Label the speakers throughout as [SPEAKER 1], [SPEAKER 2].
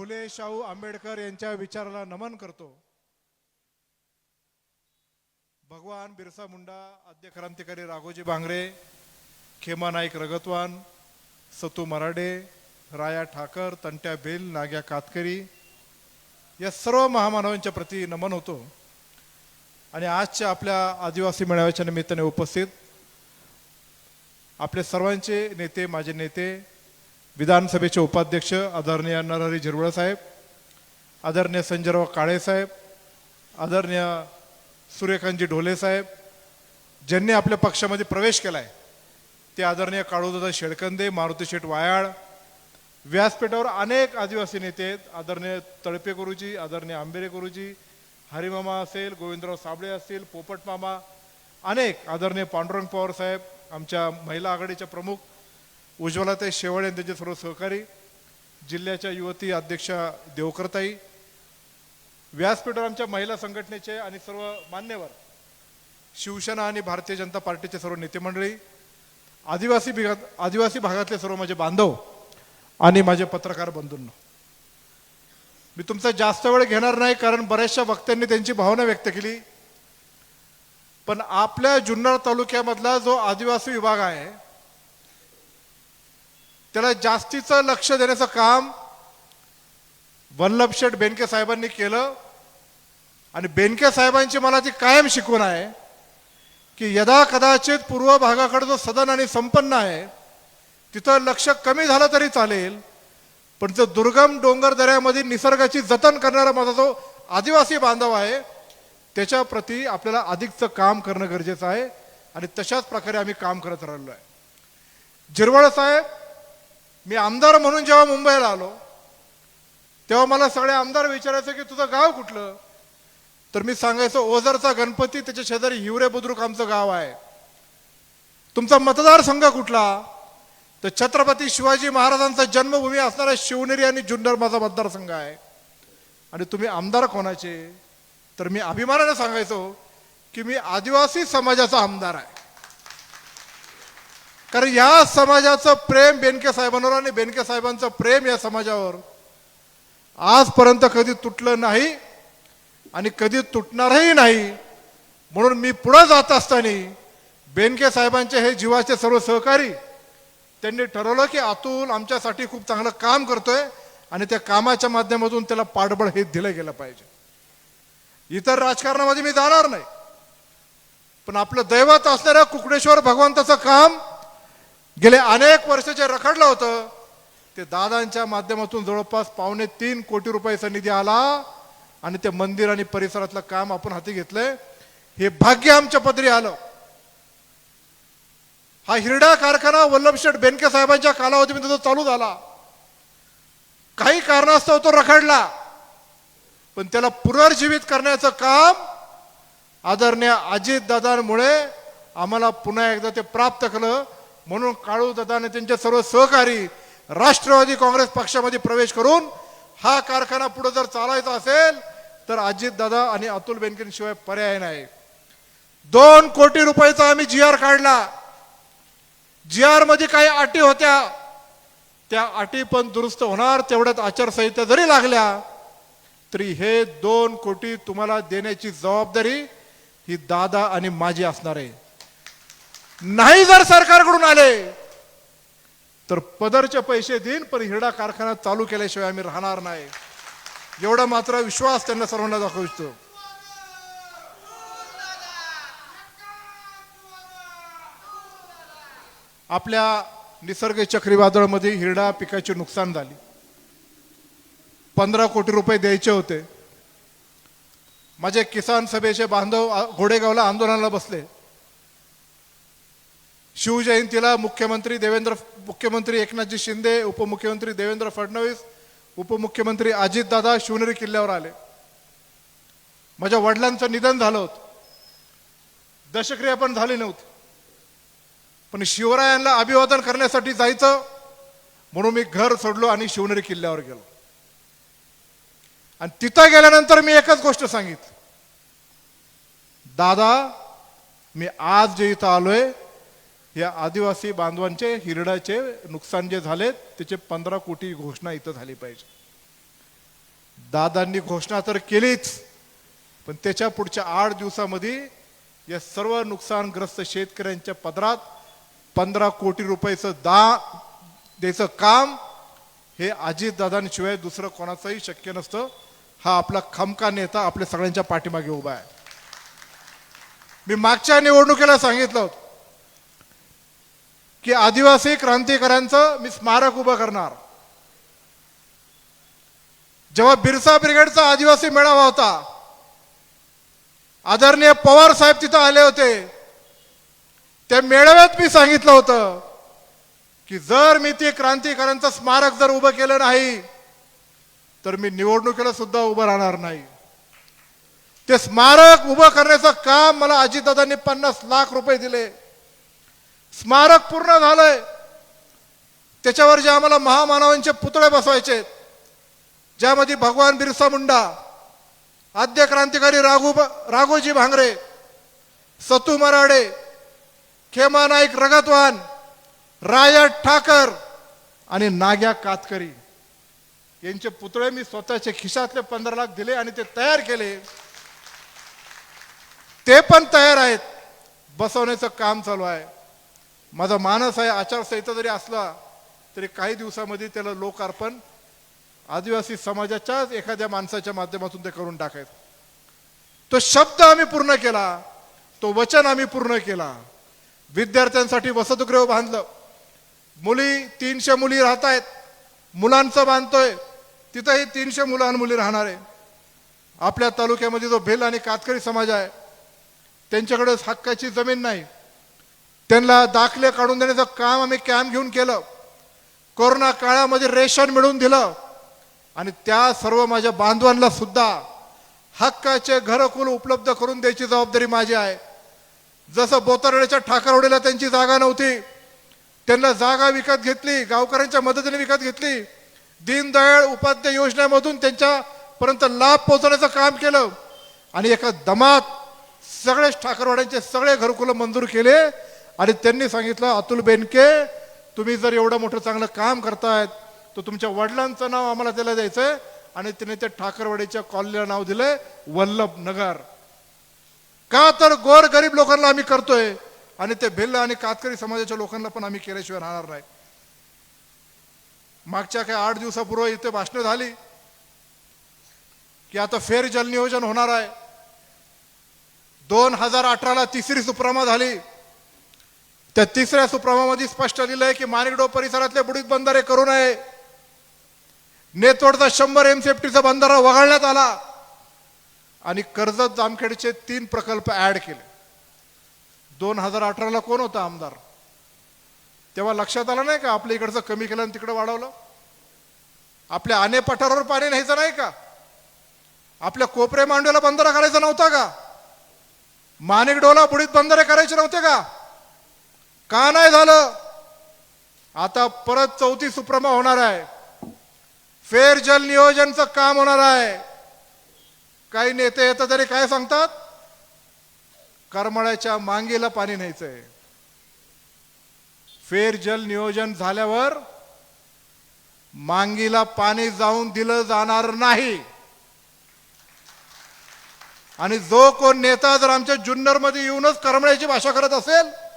[SPEAKER 1] फुले शाहू आंबेडकर यांच्या विचाराला नमन करतो. भगवान बिरसा मुंडा आद्य क्रांतिकारी राघोजी बांगरे खेमा नाईक रगतवान सतू मराडे राया ठाकर तंट्या बेल नाग्या कातकरी या सर्व महामानवांच्या प्रती नमन होतो. आणि आजच्या आपल्या आदिवासी मेळाव्याच्या निमित्ताने उपस्थित आपले सर्वांचे नेते माझे नेते विधानसभेचे उपाध्यक्ष आदरणीय नरहरी झिरवळ साहेब आदरणीय संजयराव काळे साहेब आदरणीय सूर्यकांतजी ढोले साहेब ज्यांनी आपल्या पक्षामध्ये प्रवेश केला आहे ते आदरणीय काळूदादा शेळकंदे मारुती शेठ वायाळ व्यासपीठावर अनेक आदिवासी नेते आहेत. आदरणीय तळपे गुरुजी आदरणीय आंबेरे गुरुजी हरिमामा असेल गोविंदराव साबळे असतील पोपट मामा अनेक आदरणीय पांडुरंग पवार साहेब आमच्या महिला आघाडीच्या प्रमुख उज्ज्वलाताई शेवाळे आणि त्यांचे सर्व सहकारी जिल्ह्याच्या युवती अध्यक्षा देवकरताई व्यासपीठावर आमच्या महिला संघटनेचे आणि सर्व मान्यवर शिवसेना आणि भारतीय जनता पार्टीचे सर्व नेते मंडळी आदिवासी भागात आदिवासी भागातले सर्व माझे बांधव आणि माझे पत्रकार बंधूंना. मी तुमचा जास्त वेळ घेणार नाही कारण बऱ्याचशा वक्त्यांनी त्यांची भावना व्यक्त केली. पण आपल्या जुन्नर तालुक्यामधला जो आदिवासी विभाग आहे त्याला जास्तीचं लक्ष देण्याचं काम वल्लभ शेठ बेनके साहेबांनी केलं. आणि बेनके साहेबांची मला ती कायम शिकवण आहे की यदा कदाचित पूर्व भागाकडे जो सदन आणि संपन्न आहे तिथं लक्ष कमी झालं तरी चालेल पण जो दुर्गम डोंगर दऱ्यामध्ये निसर्गाची जतन करणारा माझा जो आदिवासी बांधव आहे त्याच्या प्रती आपल्याला अधिकचं काम करणं गरजेचं आहे आणि तशाच प्रकारे आम्ही काम करत राहिलो आहे. जिरवळ साहेब मी आमदार म्हणून जेव्हा मुंबईला आलो तेव्हा मला सगळे आमदार विचारायचं की तुझं गाव कुठलं? तर मी सांगायचं ओझरचा गणपती त्याच्या शेजारी हिवरे बुद्रुक आमचं गाव आहे. तुमचा मतदारसंघ कुठला? तर छत्रपती शिवाजी महाराजांचा जन्मभूमी असणारा शिवनेरी आणि जुन्नर माझा मतदारसंघ आहे. आणि तुम्ही आमदार कोणाचे? तर मी अभिमानाने सांगायचो की मी आदिवासी समाजाचा आमदार आहे. कारण या समाजाचं प्रेम बेनके साहेबांवर आणि बेनके साहेबांचं प्रेम या समाजावर आजपर्यंत कधी तुटलं नाही आणि कधी तुटणारही नाही. म्हणून मी पुढं जात असताना बेनके साहेबांचे हे जीवाचे सर्व सहकारी त्यांनी ठरवलं की अतुल आमच्यासाठी खूप चांगलं काम करतोय आणि त्या कामाच्या माध्यमातून त्याला पाठबळ हे दिलं गेलं पाहिजे. इतर राजकारणामध्ये मी जाणार नाही. पण आपलं दैवत असणाऱ्या कुकडेश्वर भगवंताचं काम गेले अनेक वर्ष जे रखडलं होतं ते दादांच्या माध्यमातून जवळपास पावणे तीन कोटी रुपयाचा निधी आला आणि ते मंदिर आणि परिसरातलं काम आपण हाती घेतलंय. हे भाग्य आमच्या पदरी आलं. हा हिरडा कारखाना वल्लभशेठ बेनके साहेबांच्या कालावधीमध्ये तो चालू झाला काही कारणास्तव तो रखडला पण त्याला पुनर्जीवित करण्याचं काम आदरणीय अजित दादांमुळे आम्हाला पुन्हा एकदा ते प्राप्त केलं. म्हणून काळू दादाने त्यांचे सर्व सहकारी राष्ट्रवादी काँग्रेस पक्षामध्ये प्रवेश करून हा कारखाना पुढे जर चालायचा असेल तर अजित दादा आणि अतुल बेनकेशिवाय पर्याय नाही. दोन कोटी रुपयाचा आम्ही जी आर काढला. जी आरमध्ये काही अटी होत्या. त्या अटी पण दुरुस्त होणार तेवढ्यात आचारसंहिता जरी लागल्या तरी हे दोन कोटी तुम्हाला देण्याची जबाबदारी ही दादा आणि माझी असणार आहे. नाही जर सरकारकडून आले तर पदरचे पैसे देईन पण हिरडा कारखाना चालू केल्याशिवाय आम्ही राहणार नाही. एवढा मात्र विश्वास त्यांना सर्वांना दाखवू इच्छितो. आपल्या निसर्ग चक्रीवादळामध्ये हिरडा पिकाचे नुकसान झाली. पंधरा कोटी रुपये द्यायचे होते. माझे किसान सभेचे बांधव घोडेगावला आंदोलनाला बसले. शिवजयंतीला मुख्यमंत्री देवेंद्र मुख्यमंत्री एकनाथजी शिंदे उपमुख्यमंत्री देवेंद्र फडणवीस उपमुख्यमंत्री अजितदादा शिवनेरी किल्ल्यावर आले. माझ्या वडिलांचं निधन झालं होतं. दशक्रिया पण झाली नव्हती. पण शिवरायांना अभिवादन करण्यासाठी जायचं म्हणून मी घर सोडलो आणि शिवनेरी किल्ल्यावर गेलो. आणि तिथं गेल्यानंतर मी एकच गोष्ट सांगितली. दादा मी आज जे इथं आलोय या आदिवासी बांधवांचे हिरडाचे नुकसान जे झाले त्याचे पंधरा कोटी घोषणा इथं झाली पाहिजे. दादांनी घोषणा तर केलीच पण त्याच्या पुढच्या आठ दिवसामध्ये या सर्व नुकसानग्रस्त शेतकऱ्यांच्या पदरात पंधरा कोटी रुपयाचं दा द्यायचं काम हे अजितदादांशिवाय दुसरं कोणाचंही शक्य नसतं. हा आपला खमका नेता आपल्या सगळ्यांच्या पाठीमागे उभा आहे. मी मागच्या निवडणुकीला सांगितलं होतं की आदिवासी क्रांतिकाऱ्यांचं मी स्मारक उभं करणार. जेव्हा बिरसा ब्रिगेडचा आदिवासी मेळावा होता आदरणीय पवार साहेब तिथं आले होते त्या मेळाव्यात मी सांगितलं होतं की जर मी ते क्रांतिकाऱ्यांचं स्मारक जर उभं केलं नाही तर मी निवडणुकीला सुद्धा उभं राहणार नाही. ते स्मारक उभं करण्याचं काम मला अजितदादांनी पन्नास लाख रुपये दिले. स्मारक पूर्ण झालंय. त्याच्यावर जे आम्हाला महामानवांचे पुतळे बसवायचे ज्यामध्ये भगवान बिरसा मुंडा आद्य क्रांतिकारी राघू राघोजी भांगरे सतू मराडे खेमा नाईक रगतवान राया ठाकर आणि नाग्या कातकरी. यांचे पुतळे मी स्वतःच्या खिशातले पंधरा लाख दिले आणि ते तयार केले. ते पण तयार आहेत. बसवण्याचं काम चालू आहे. माझा मानस आहे आचारसंहिता जरी असला तरी काही दिवसामध्ये त्याला लोकार्पण आदिवासी समाजाच्याच एखाद्या माणसाच्या माध्यमातून ते करून टाकायचं. तो शब्द आम्ही पूर्ण केला तो वचन आम्ही पूर्ण केला. विद्यार्थ्यांसाठी वसतिगृह बांधलं. मुली तीनशे मुली राहत आहेत मुलांचं बांधतोय. तिथंही तीनशे मुलां मुली राहणार आहे. आपल्या तालुक्यामध्ये जो भेल आणि कातकरी समाज आहे त्यांच्याकडे हक्काची जमीन नाही. त्यांना दाखले काढून देण्याचं काम आम्ही कॅम्प घेऊन केलं. कोरोना काळामध्ये रेशन मिळवून दिलं. आणि त्या सर्व माझ्या बांधवांना सुद्धा हक्काचे घरकुल उपलब्ध करून द्यायची जबाबदारी माझी आहे. जसं बोतरड्याच्या ठाकरवडीला त्यांची जागा नव्हती त्यांना जागा विकत घेतली गावकऱ्यांच्या मदतीने विकत घेतली. दीनदयाळ उपाध्याय योजनेमधून त्यांच्यापर्यंत लाभ पोहोचवण्याचं काम केलं. आणि एका दमात सगळेच ठाकरवाड्यांचे सगळे घरकुलं मंजूर केले. आणि त्यांनी सांगितलं अतुल बेनके तुम्ही जर एवढं मोठं चांगलं काम करतायत तर तुमच्या वडिलांचं नाव आम्हाला त्याला द्यायचंय. आणि त्याने त्या ठाकरवाडीच्या कॉलनीला नाव दिलंय वल्लभ नगर. का तर गोर गरीब लोकांना आम्ही करतोय आणि ते भिल्ल आणि कातकरी समाजाच्या लोकांना पण आम्ही केल्याशिवाय राहणार नाही. मागच्या काही आठ दिवसापूर्वी इथे भाषणं झाली की आता फेर जल नियोजन होणार आहे. दोन हजार अठराला तिसरी सुप्रमा झाली. त्या तिसऱ्या सुप्रमामध्ये स्पष्ट लिहिलं आहे की मानिकडो परिसरातले बुडीत बंधारे करू नये. नेतोडचा शंभर एमसीएफटीचा बंधारा वगळण्यात आला. आणि कर्जत जामखेडचे तीन प्रकल्प ऍड केले. दोन हजार अठराला कोण होता आमदार? तेव्हा लक्षात आलं नाही का? आपल्या इकडचं कमी केलं आणि तिकडं वाढवलं. आपल्या आने पठारावर पाणी न्यायचं नाही का? आपल्या कोपरे मांडव्याला बंधारा करायचा नव्हता का? माणिकडोला बुडीत बंधारे करायचे नव्हते का? का नाही झालं? आता परत चौथी सुप्रमा होणार आहे. फेर जल नियोजनचं काम होणार आहे. काही नेते येतं तरी काय सांगतात? करमळ्याच्या मांगीला पाणी न्यायचंय. फेर जल नियोजन झाल्यावर मांगीला पाणी जाऊन दिलं जाणार नाही. आणि जो कोण नेता जर आमच्या जुन्नरमध्ये येऊनच करमळ्याची भाषा करत असेल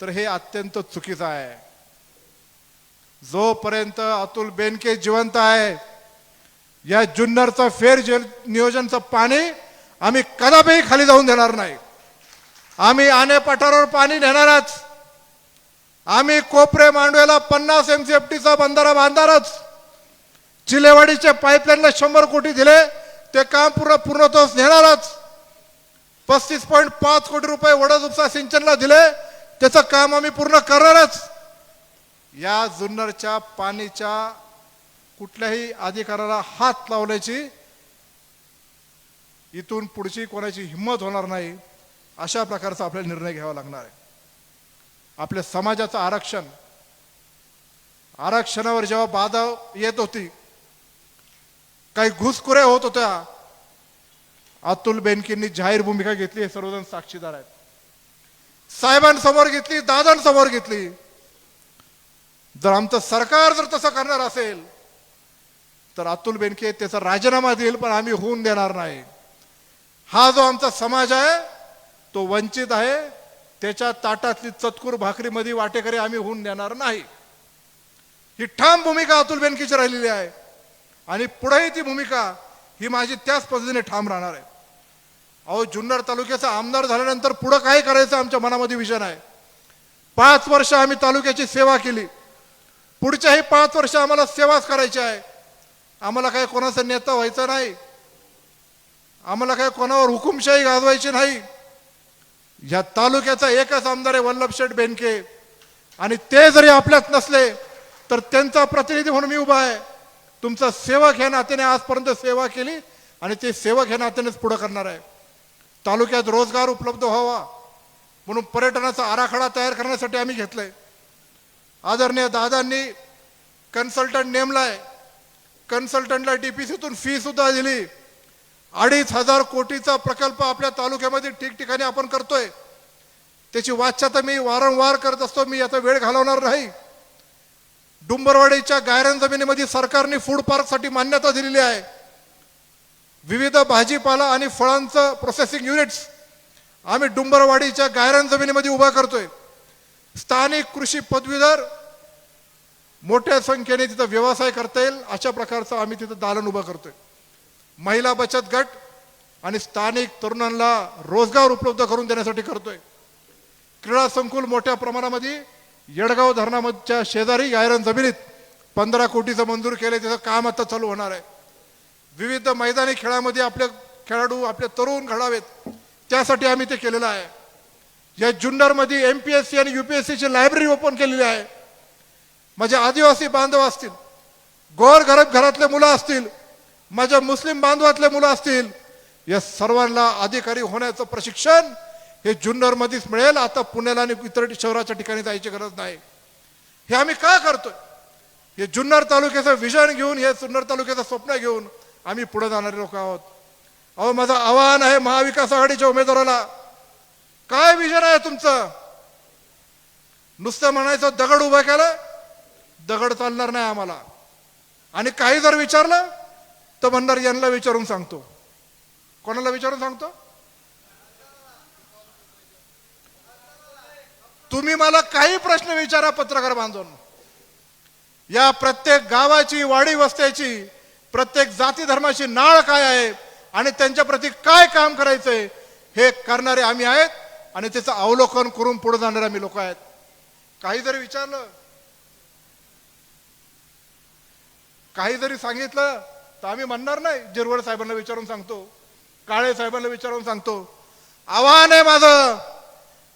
[SPEAKER 1] तर हे अत्यंत चुकीचं आहे. जोपर्यंत अतुल बेनके जिवंत आहे या जुन्नरचं फेर जल नियोजनचं पाणी आम्ही कदापही खाली जाऊन देणार नाही. आम्ही आने पठारावर पाणी नेणारच. आम्ही कोपरे मांडवेला पन्नास एमसीएफटीचा बंधारा बांधणारच. चिलेवाडीचे पाईपलाईनला शंभर कोटी दिले ते काम पूर्ण पूर्णत्वास नेणारच. पस्तीस पॉईंट पाच कोटी रुपये वडद उपसा सिंचनला दिले त्याचं काम आम्ही पूर्ण करणारच. या जुन्नरच्या पाणीच्या कुठल्याही अधिकाराला हात लावण्याची इथून पुढची कोणाची हिंमत होणार नाही अशा प्रकारचा आपल्याला निर्णय घ्यावा लागणार आहे. आपल्या समाजाचं आरक्षण आरक्षणावर जेव्हा बाधा येत होती काही घुसखोऱ्या होत होत्या अतुल बेनकींनी जाहीर भूमिका घेतली हे सर्वजण साक्षीदार आहेत. साहेबांसमोर घेतली दादांसमोर घेतली. जर आमचं सरकार जर तसं करणार असेल तर अतुल बेनके त्याचा राजीनामा देईल पण आम्ही होऊन देणार नाही. हा जो आमचा समाज आहे तो वंचित आहे. त्याच्या ताटातली चतकूर भाकरीमध्ये वाटेकरी आम्ही होऊन देणार नाही. ही ठाम भूमिका अतुल बेनकेची राहिलेली आहे. आणि पुढेही ती भूमिका ही माझी त्याच पद्धतीने ठाम राहणार आहे. अहो जुन्नर तालुक्याचा आमदार झाल्यानंतर पुढं काय करायचं आमच्या मनामध्ये विजन आहे. पाच वर्ष आम्ही तालुक्याची सेवा केली. पुढच्याही पाच वर्ष आम्हाला सेवाच करायची आहे. आम्हाला काय कोणाचा नेता व्हायचं नाही. आम्हाला काय कोणावर हुकुमशाही गाजवायची नाही. या तालुक्याचा एकच आमदार आहे वल्लभ शेठ बेनके. आणि ते जरी आपल्यात नसले तर त्यांचा प्रतिनिधी म्हणून मी उभा आहे. तुमचा सेवक ह्या नात्याने आजपर्यंत सेवा केली आणि ते सेवक ह्या नात्यानेच पुढं करणार आहे. तालुक्यात रोजगार उपलब्ध व्हावा म्हणून पर्यटनाचा आराखडा तयार करण्यासाठी आम्ही घेतलंय. आदरणीय दादांनी कन्सल्टंट नेमलाय. कन्सल्टंटला डीपीसीतून फी सुद्धा दिली. अडीच हजार कोटीचा प्रकल्प आपल्या तालुक्यामध्ये ठिकठिकाणी आपण करतोय. त्याची वाच्यता मी वारंवार करत असतो मी याचा वेळ घालवणार नाही. डुंबरवाडीच्या गायरन जमिनीमध्ये सरकारने फूड पार्कसाठी मान्यता दिलेली आहे. विविध भाजीपाला आणि फळांचं प्रोसेसिंग युनिट्स आम्ही डुंबरवाडीच्या गायरन जमिनीमध्ये उभा करतोय. स्थानिक कृषी पदवीधर मोठ्या संख्येने तिथं व्यवसाय करता येईल अशा प्रकारचं आम्ही तिथं दालन उभं करतोय. महिला बचत गट आणि स्थानिक तरुणांना रोजगार उपलब्ध करून देण्यासाठी करतोय. क्रीडा संकुल मोठ्या प्रमाणामध्ये येडगाव धरणामधच्या शेजारी गायरन जमिनीत पंधरा कोटीचं मंजूर केलं त्याचं काम आता चालू होणार आहे. विविध मैदानी खेळामध्ये आपले खेळाडू आपले तरुण घडावेत. त्यासाठी आम्ही ते केलेलं आहे. या जुन्नरमध्ये एम पी एस सी आणि यू पी एस सीची लायब्ररी ओपन केलेली आहे. माझे आदिवासी बांधव असतील गोर गरीब घरातले मुलं असतील माझ्या मुस्लिम बांधवातले मुलं असतील या सर्वांना अधिकारी होण्याचं प्रशिक्षण हे जुन्नरमध्येच मिळेल. आता पुण्याला आणि इतर शहराच्या ठिकाणी जायची गरज नाही. हे आम्ही का करतोय? हे जुन्नर तालुक्याचं विजन घेऊन हे जुन्नर तालुक्याचं स्वप्न घेऊन आम्ही पुढे जाणारे लोक आहोत. अहो माझं आव्हान आहे महाविकास आघाडीच्या उमेदवाराला. काय विजन आहे तुमचं? नुसतं म्हणायचं दगड उभा केला दगड चालणार नाही आम्हाला. आणि काही जर विचारलं तर म्हणणार यांना विचारून सांगतो. कोणाला विचारून सांगतो? तुम्ही मला काही प्रश्न विचारा पत्रकार बांधून या प्रत्येक गावाची वाडी वस्त्याची प्रत्येक जाती धर्माची नाळ काय आहे आणि त्यांच्या प्रती काय काम करायचंय हे करणारे आम्ही आहेत आणि त्याचं अवलोकन करून पुढे जाणारे आम्ही लोक आहेत. काही जरी विचारलं काही जरी सांगितलं तर आम्ही म्हणणार नाही. जिरवड साहेबांना विचारून सांगतो काळे साहेबांना विचारून सांगतो आव्हान आहे माझं.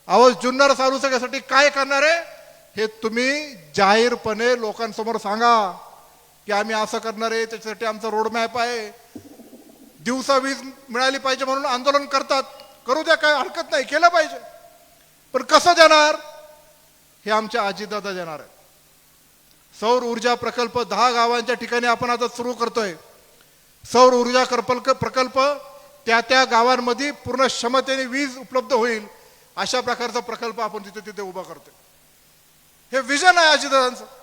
[SPEAKER 1] अहो जुन्नर चालू सगळ्यासाठी काय करणार आहे हे तुम्ही जाहीरपणे लोकांसमोर सांगा. की आम्ही असं करणार आहे त्याच्यासाठी आमचा रोड मॅप आहे. दिवसा वीज मिळाली पाहिजे म्हणून आंदोलन करतात. करू द्या काय हरकत नाही केलं पाहिजे. पण कसं देणार? हे आमच्या आजीदादा देणार आहे सौर ऊर्जा प्रकल्प दहा गावांच्या ठिकाणी आपण आता सुरू करतोय. सौर ऊर्जा प्रकल्प प्रकल्प त्या त्या गावांमध्ये पूर्ण क्षमतेने वीज उपलब्ध होईल अशा प्रकारचा प्रकल्प आपण तिथे तिथे उभा करतोय. हे विजन आहे अजितदादांचं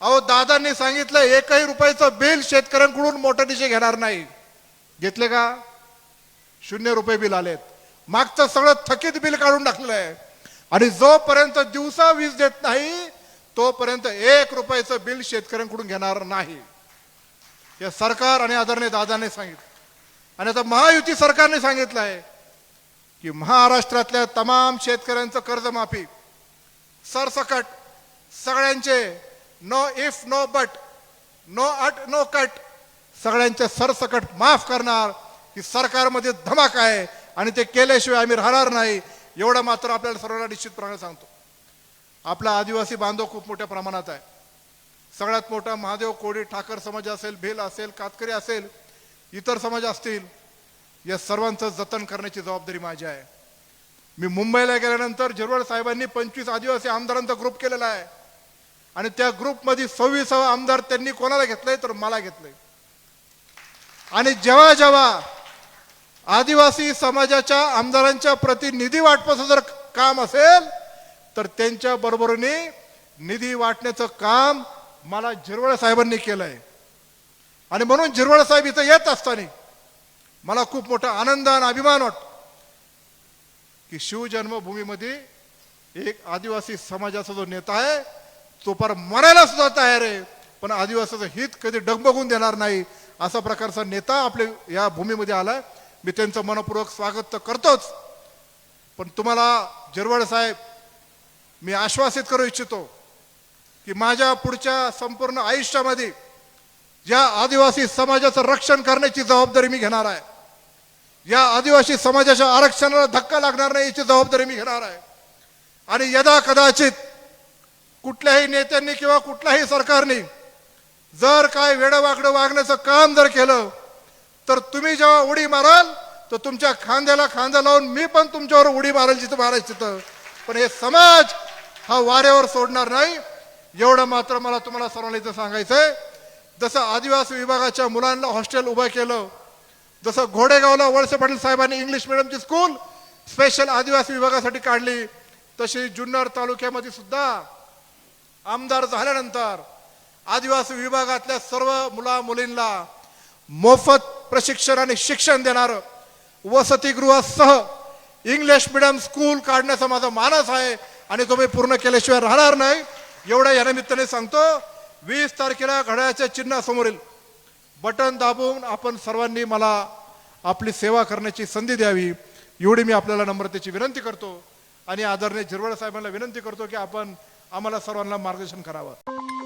[SPEAKER 1] अहो दादांनी सांगितलं एकही रुपयाचं बिल शेतकऱ्यांकडून मोठं घेणार नाही. घेतले का? शून्य रुपये बिल आलेत. मागचं सगळं थकीत बिल काढून टाकलेलं आहे आणि जोपर्यंत दिवसा वीज देत नाही तोपर्यंत एक रुपयाचं बिल शेतकऱ्यांकडून घेणार नाही. हे सरकार आणि आदरणीय दादाने सांगितलं. आणि आता महायुती सरकारने सांगितलं आहे की महाराष्ट्रातल्या तमाम शेतकऱ्यांचं कर्जमाफी सरसकट सगळ्यांचे no if no but no अट नो कट सगळ्यांचे सरसकट माफ करणार. की सरकारमध्ये धमाक आहे. आणि ते केल्याशिवाय आम्ही राहणार नाही. एवढं मात्र आपल्याला सर्वांना निश्चितप्रमाणे सांगतो. आपला आदिवासी बांधव खूप मोठ्या प्रमाणात आहे. सगळ्यात मोठा महादेव कोळी ठाकर समाज असेल भेल असेल कातकरी असेल इतर समाज असतील या सर्वांचं जतन करण्याची जबाबदारी माझी आहे. मी मुंबईला गेल्यानंतर झिरवळ साहेबांनी पंचवीस आदिवासी आमदारांचा ग्रुप केलेला आहे. आणि त्या ग्रुपमध्ये सव्वीसावा आमदार त्यांनी कोणाला घेतलंय तर मला घेतलंय. आणि जेव्हा जेव्हा आदिवासी समाजाच्या आमदारांच्या प्रतिनिधी वाटपाचं जर काम असेल तर त्यांच्या बरोबरीने निधी वाटण्याचं काम मला झिरवळ साहेबांनी केलंय. आणि म्हणून झिरवळ साहेब इथं येत असताना मला खूप मोठा आनंद आणि अभिमान वाटतो की शिवजन्मभूमीमध्ये एक आदिवासी समाजाचा जो नेता आहे तो फार मरायला सुद्धा तयार आहे. पण आदिवासाचं हित कधी डगमगून देणार नाही असा प्रकारचा नेता आपले या भूमीमध्ये आलाय. मी त्यांचं मनपूर्वक स्वागत तर करतोच. पण तुम्हाला जरवड साहेब मी आश्वासित करू इच्छितो की माझ्या पुढच्या संपूर्ण आयुष्यामध्ये या आदिवासी समाजाचं रक्षण करण्याची जबाबदारी मी घेणार आहे. या आदिवासी समाजाच्या आरक्षणाला धक्का लागणार नाही याची जबाबदारी मी घेणार आहे. आणि यदा कदाचित कुठल्याही नेत्यांनी किंवा कुठल्याही सरकारने जर काय वेडवाकडं वागण्याचं काम जर केलं तर तुम्ही जेव्हा उडी माराल तर तुमच्या खांद्याला खांदा लावून मी पण तुमच्यावर उडी मारेल जिथं मारायचं तिथं. पण हे समाज हा वाऱ्यावर सोडणार नाही. एवढं मात्र मला तुम्हाला सर्वांना इथं सांगायचंय. जसं आदिवासी विभागाच्या मुलांना हॉस्टेल उभं केलं जसं घोडेगावला वळसे पाटील साहेबांनी इंग्लिश मिडियमची स्कूल स्पेशल आदिवासी विभागासाठी काढली तशी जुन्नर तालुक्यामध्ये सुद्धा आमदार झाल्यानंतर आदिवासी विभागातल्या सर्व मुला मुलींना मोफत प्रशिक्षण आणि शिक्षण देणारं वसतिगृहासह इंग्लिश मिडियम स्कूल काढण्याचा माझा मानस आहे आणि तो मी पूर्ण केल्याशिवाय राहणार नाही. एवढं या निमित्ताने सांगतो वीस तारखेला घड्याळ्याच्या चिन्हासमोरील बटन दाबून आपण सर्वांनी मला आपली सेवा करण्याची संधी द्यावी एवढी मी आपल्याला नम्रतेची विनंती करतो. आणि आदरणीय झिरवळ साहेबांना विनंती करतो की आपण आम्हाला सर्वांना मार्गदर्शन करावं.